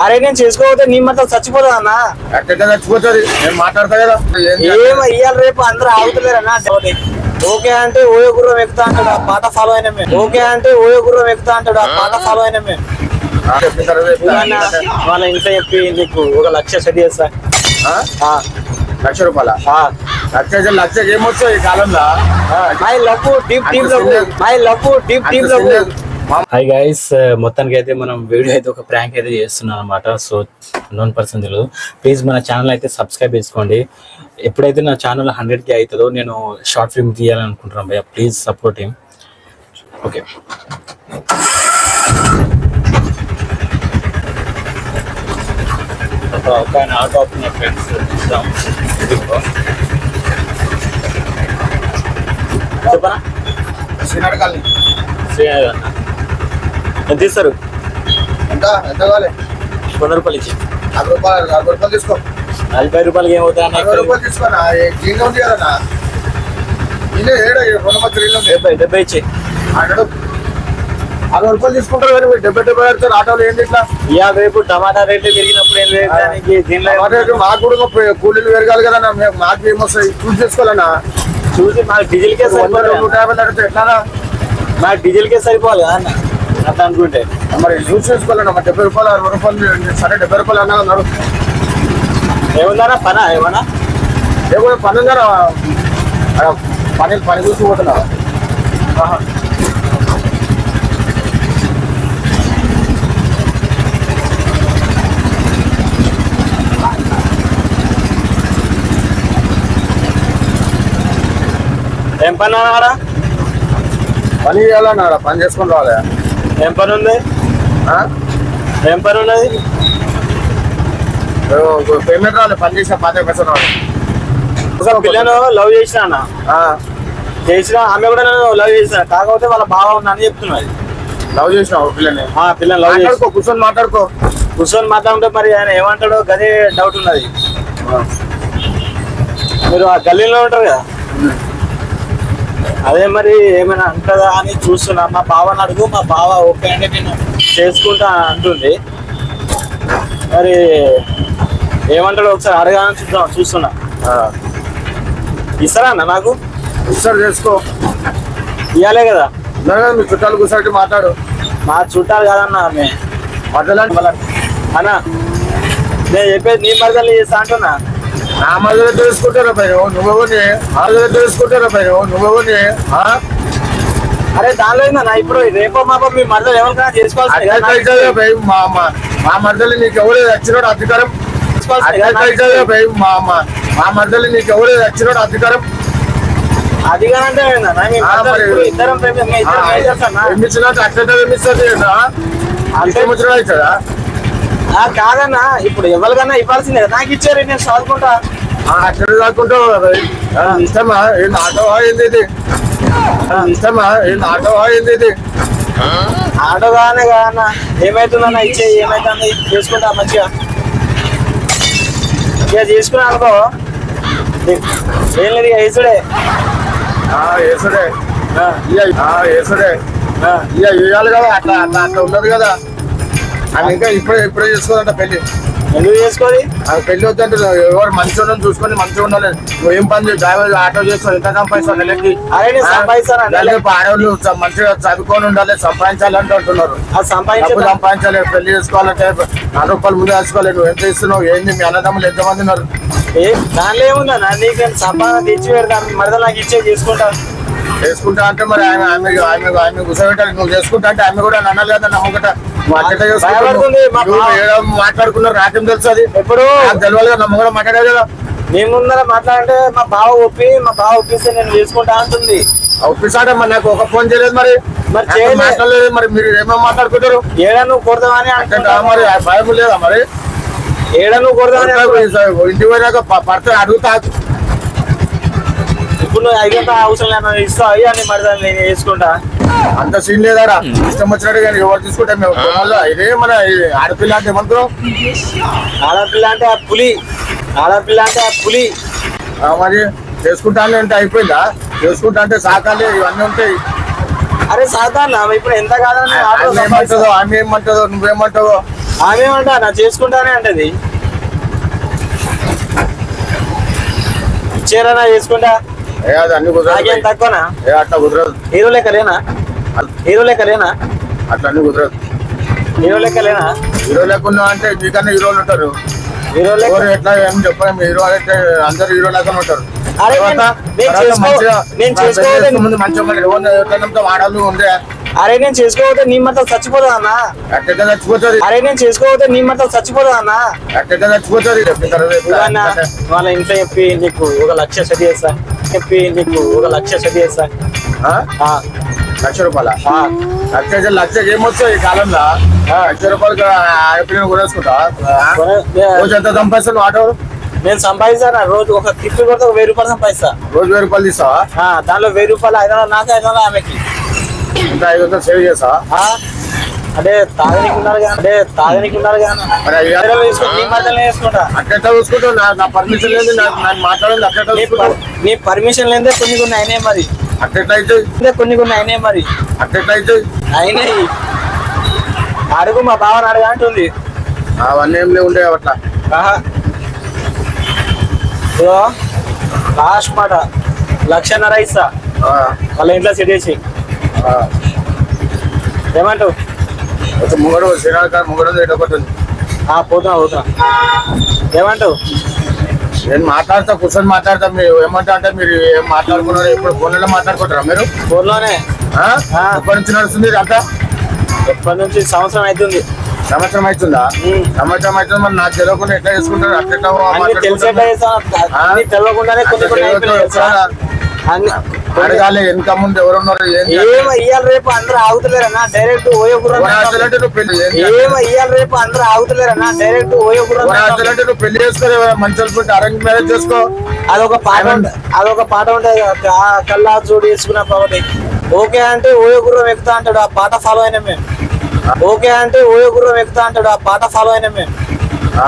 అరే నేను చేసుకోకపోతే నీ మాత్రం చచ్చిపోతా అన్న. ఎక్కడ చచ్చిపోతుంది. నేను మాట్లాడతా కదా. ఏం ఇయ్యాలి రేపు అందరూ ఆగుతలేరన్నా ఓకే అంటే ఓయో గుర్రం ఎక్కుతా అంటాడు ఆ పాట ఫాలో అయినా మేము. ఓకే అంటే ఓయో గుర్రం ఎక్కుతా అంటాడు ఆ పాట ఫాలో అయినా మేము. వాళ్ళ ఇంట్లో చెప్పి నీకు ఒక లక్ష సెట్ చేస్తా. లక్ష రూపాయల. లక్ష లక్ష ఏమొస్తాయి ఈ కాలంలో? My love deep deep love my love deep deep love hi guys మొత్తానికి అయితే మనం వీడియో అయితే ఒక ప్రాంక్ అయితే చేస్తున్నాం అనమాట సో నోన్ పర్సన్ తెలియదు ప్లీజ్ మన ఛానల్ అయితే సబ్స్క్రైబ్ చేసుకోండి. ఎప్పుడైతే నా ఛానల్ హండ్రెడ్కి అవుతుందో నేను షార్ట్ ఫిల్మ్ తీయాలనుకుంటున్నాను భయ్య. ప్లీజ్ సపోర్ట్ హిమ్ ఓకే ఒక ఆటో ఆపుతున్న ఫ్రెండ్స్ చూద్దాం. చెప్పనా? శ్రీనాథ్ కాలనీ. శ్రీనాథ్ ఎంత ఇస్తారు? ఎంత? ఎంత కావాలి? వంద రూపాయలు ఇచ్చి. యాభై రూపాయలు యాభై రూపాయలు తీసుకో. నలభై రూపాయలకి ఏమవుతా యాభై రూపాయలు తీసుకోనా క్లీన్ ఉంది కదా ఇదే ఏడు రెండు మంది డెబ్బై డెబ్బై ఇచ్చి. అరవై రూపాయలు తీసుకుంటారు కానీ మీరు డెబ్బై డెబ్బై పెడతారు. ఆటోలు ఏంటి ఇట్లా రేపు టమాటా రేట్లు పెరిగినప్పుడు ఏం లేదు దీనిలో మాకు కూడా కూలీలు పెరగాలి కదా మాకు ఏమొస్తాయి చూసి చేసుకోవాలన్నా చూసి మాకు డీజిల్ కే వంద సరిపోవాలి నూట యాభై ఎట్లానా మాకు డీజిల్ కే సరిపోవాలి కదా అన్న. అట్లా అనుకుంటే మరి చూసి చేసుకోవాలన్నా మరి డెబ్బై రూపాయలు అరవై రూపాయలు సరే డెబ్బై రూపాయలు అన్నా అన్నారు ఏముందన్నా? పనా? ఏమన్నా? ఏమో పని ఉందా పని పని చూసి పోతున్నా. ఏం పని అన్నాడ? పని చేయాలన్నా పని చేసుకొని రావాలి. ఏం పని ఉంది? ఏం పని ఉన్నది? పేమెంట్ రావాలి పని చేసిన పాత ఒక పిల్లను లవ్ చేసిన అన్న. చేసిన ఆమె కూడా నన్ను లవ్ చేసిన. కాకపోతే వాళ్ళ బావ ఉందని చెప్తున్నది లవ్ చేసిన పిల్లని? పిల్లని లవ్ చేసి మాట్లాడుకో కూర్చొని మాట్లాడుకో. కూర్చొని మాట్లాడుతుంటే మరి ఆయన ఏమంటాడో గదే డౌట్ ఉన్నది. మీరు ఆ గల్లీలో ఉంటారు కదా? అదే మరి ఏమైనా అంటదా అని చూస్తున్నా. మా బావని అడుగు మా బావ ఓకే అంటే నేను చేసుకుంటా అంటుంది. మరి ఏమంటాడో ఒకసారి అడగాలని చూద్దాం చూస్తున్నా. ఇస్తారా అన్న నాకు? ఇస్తారు చేసుకో. ఇవ్వాలే కదా. మీ చుట్టాలు కూర్చోటి మాట్లాడు. మా చుట్టాలు కాదన్న ఆమె. మధ్యలో అన్న నేను చెప్పేది నీ మరదలు చేస్తా అంటున్నా. నా మధ్యలో తెలుసుకుంటారా పైన? నువ్వెవరిని ఆ మధ్యలో తెలుసుకుంటారా పైన? నువ్వెవరిని? అరే దానిలో ఇప్పుడు రేపో మాపో మీ మరదలు ఎవరికైనా భయ్ మా మధ్యలో నీకు ఎవరు వచ్చినాడు అధికారం? మా మా మా మధ్యలో నీకు ఎవరు వచ్చినాడు అధికారం? మరి- ఇప్పుడు ఇద్దరం ప్రేమ- మీ ఇద్దరం majors అన్న. ఎమ్మిచ్చినట్టు అట్లయితే ఎమ్మిస్తుంది అంటే ఇష్టం అవుతుందా ఆ, కాదన్న ఇప్పుడు ఎవరికన్నా ఇవ్వాల్సిందే నాకు ఇచ్చారు నేను చదువుకుంటా. అక్కడ ఆ, ఇష్టమా? ఏంది ఆటో ఏంది ఇది. ఇష్టమా? ఏంది ఆటో ఏంది ఇది. ఆటో కాదనే కాదన్న. ఏమైతుందన్న ఇచ్చే ఏమైతుంది చేసుకుంటా మంచిగా. ఇక చేసుకున్నా అనుకో. ఏం లేదు ఇక ఏసుడే. ఇయ్య, ఆ, ఏసుడే. ఇక ఇవ్వాలి కదా అట్లా అట్లా అట్లా ఉన్నది కదా. ఆమె ఇంకా ఇప్పుడే ఇప్పుడే చేసుకోదంట పెళ్ళి ఎందుకు చేసుకోది ఆ పెళ్ళి వద్దంటే ఎవరు మంచిగా చూసుకొని మంచిగా ఉండాలి. నువ్వు ఏం పని డ్రైవర్ ఆటో చేస్తావు. ఎంత సంపాదిస్తావు నెలకి? ఆడవాళ్ళు మంచిగా చదువుకొని ఉండాలి సంపాదించాలంటే అంటున్నారు. అది డబ్బు సంపాదించే సంపాదించాలి పెళ్ళి చేసుకోవాలంటే నాలుగు రూపాయలు ముందు వేసుకోవాలి నువ్వు ఎంత ఇస్తున్నావు? ఏంది? మీ అన్నదమ్ములు ఎంతమంది ఉన్నారు? ఏ దానిలో ఏముందన్న నీకు సంపాదన తెచ్చి పెడతాను మరద నాకు ఇచ్చే చేసుకుంటా. చేసుకుంటా అంటే మరి ఆమె ఆమె ఆమె ఆమె కూర్చోబెట్టాలి నువ్వు చేసుకుంటా అంటే ఆమె కూడా అనాలి కదా నమ్మకట. మాట్లాడుకున్నారు? నాకేం తెలుసు అది. ఎప్పుడు? కదా నమ్మ కూడా మాట్లాడే కదా. నీ ముందర మాట్లాడంటే మా బావ ఒప్పి మా బావ ఒప్పిస్తే నేను చేసుకుంటా అంటుంది. ఒప్పిస్తాడే మరి? నాకు ఒక ఫోన్ చేయలేదు మరి. మరి. మాట్లాడలేదు మరి. మీరు ఏమేమి మాట్లాడుకుంటారు? ఏడా నువ్వు కొడదామని అంటే మరి ఆ భయం లేదా మరి? ఏడా నువ్వు కొడదామని. ఇంటికి పోయినాక పడితే అడుగుతా. ఇప్పుడు నువ్వు అడిగంత అవసరం లేదు ఇస్తావు అయ్యా అని మరి దాన్ని నేను చేసుకుంటా. అంత సీన్ లేదారా? ఇష్టం వచ్చినట్టు కానీ ఎవరు తీసుకుంటే మేము ఇదే మన ఆడపిల్ల అంటే ఏమంటారు? ఆడపిల్ల అంటే ఆ పులి. ఆడపిల్ల అంటే ఆ పులి. మరి చేసుకుంటాను అంటే అయిపోయిందా? చేసుకుంటా అంటే సాకాలి ఇవన్నీ ఉంటాయి. అరే సాధారణ ఇప్పుడు ఎంత కాదని ఆమె ఏమంటుందో ఆమె ఏమంటుందో నువ్వేమంటావో? ఆమె ఏమంటా? నా చేసుకుంటానే అంటది. ఇచ్చేరా నా చేసుకుంటా? ఏ అది అన్ని కుదరదు నాకేం తక్కువనా? ఏ అట్లా కుదరదు హీరో లెక్కలేనా? హీరో లెక్కలేనా? అట్లా అన్ని కుదరదు హీరో లెక్కలేనా? హీరో లేకుండా అంటే మీకన్నా హీరోలు ఉంటారు. హీరో లెక్క ఎవరు ఎట్లా ఏం చెప్పలేం. హీరో అంటే అందరు హీరో లేకుండా ఉంటారు. అరే తర్వాత- నేను తర్వాత చేసుకో- మంచిగా- నేను నా చేసుకోవాలి. పెళ్ళి చేసుకునే ముందు మంచిగా ఎవరితో వాడాలు ఉండే. అరే నేను చేసుకోకపోతే నీ మతం చచ్చిపోదా అన్న? అట్టెట్ట చచ్చిపోతుంది. అరే నేను చేసుకోకపోతే నీ మతం చచ్చిపోదా అన్న? అట్టెట్ట చచ్చిపోతుంది. వాళ్ళ ఇంట్లో చెప్పి నీకు ఒక లక్ష సెట్ చేస్తా. చెప్పి నీకు ఒక లక్ష సెట్ చేస్తా. లక్ష రూపాయల. లక్ష లక్ష ఏమొస్తాయి ఈ కాలంలో? లక్ష రూపాయలు ఆడపిల్లని కొనేసుకుంటా? రోజు ఎంత సంపాదిస్తాను ఆటో? నేను సంపాదిస్తాను? రోజు ఒక తిప్పి కొడితే ఒక వెయ్యి రూపాయలు సంపాదిస్తా. రోజు వెయ్యి రూపాయలు తీస్తావా? ఆ, దానిలో వెయ్యి రూపాయలు ఐదు వందలు నాకు ఐదు వందలు ఆమెకి. ఇంకా ఐదు వందలు సేవ్ ఆ, అంటే తాగనికి ఉన్నారు అంటే తాగనికి ఉన్నారు వేసుకుంటా నీ చూసుకుంటావు పర్మిషన్ లేదు నాకు నాకు మాట్లాడాలి అట్టెట్ట నీ పర్మిషన్ లేదే కొన్ని కొన్ని అయినాయి మరి. లేదే కొన్ని కొన్ని అయినాయి మరి. అట్టెట్ట అయితే? అయినాయి. అడుగు మా బావని అడుగు అంటుంది. అవన్నీ ఏం లేవు ఉండే అట్లా. లాస్ట్ మాట. లక్షన్నర ఇస్తా. వాళ్ళ ఇంట్లో సెట్ చేసి. ఏమంటావు ఒక ముంగడు గారు ముంగడు ఒకటి ఉంది. పోతున్నా పోతున్నా ఏమంటావు నేను మాట్లాడతా కూర్చొని మాట్లాడతా మీరు ఏమంటా అంటే మీరు ఏం మాట్లాడుకున్నారు ఇప్పుడు ఫోన్లో మాట్లాడుకుంటారా మీరు? ఫోన్లోనే. ఎప్పటి నుంచి నడుస్తుంది ఇదంతా ఎప్పటి నుంచి? సంవత్సరం అవుతుంది సంవత్సరం అవుతుందా. సంవత్సరం అవుతుంది మరి నాకు తెలియకుండా ఎట్లా చేసుకుంటారు? అట్లా తెలియకుండానే అడగాలి వెనక ముందు ఎవరున్నారు. ఏమో ఇయ్యాలి రేపు అందరూ ఆగుతలేరన్నా? డైరెక్ట్ ఓయో ఎవరు ఆడతారంటే నువ్వు పెళ్ళి? ఏమో ఇయ్యాలి రేపు అందరూ ఆగుతలేరన్నా? డైరెక్ట్ ఓయో ఎవరు ఆడతారంటే నువ్వు పెళ్ళి చేసుకో మంచి పెట్టి అరేంజ్ మ్యారేజ్ చేసుకో. అదొక పాట అదొక పాట ఆ కల్లా జోడి వేసుకున్న పాపటి ఓకే అంటే ఓయో గుర్రం ఎక్కుతా అంటాడు ఆ పాట ఫాలో అయినా మేము. ఓకే అంటే ఓయో గుర్రం ఎక్కుతా అంటాడు ఆ పాట ఫాలో అయినా మేము.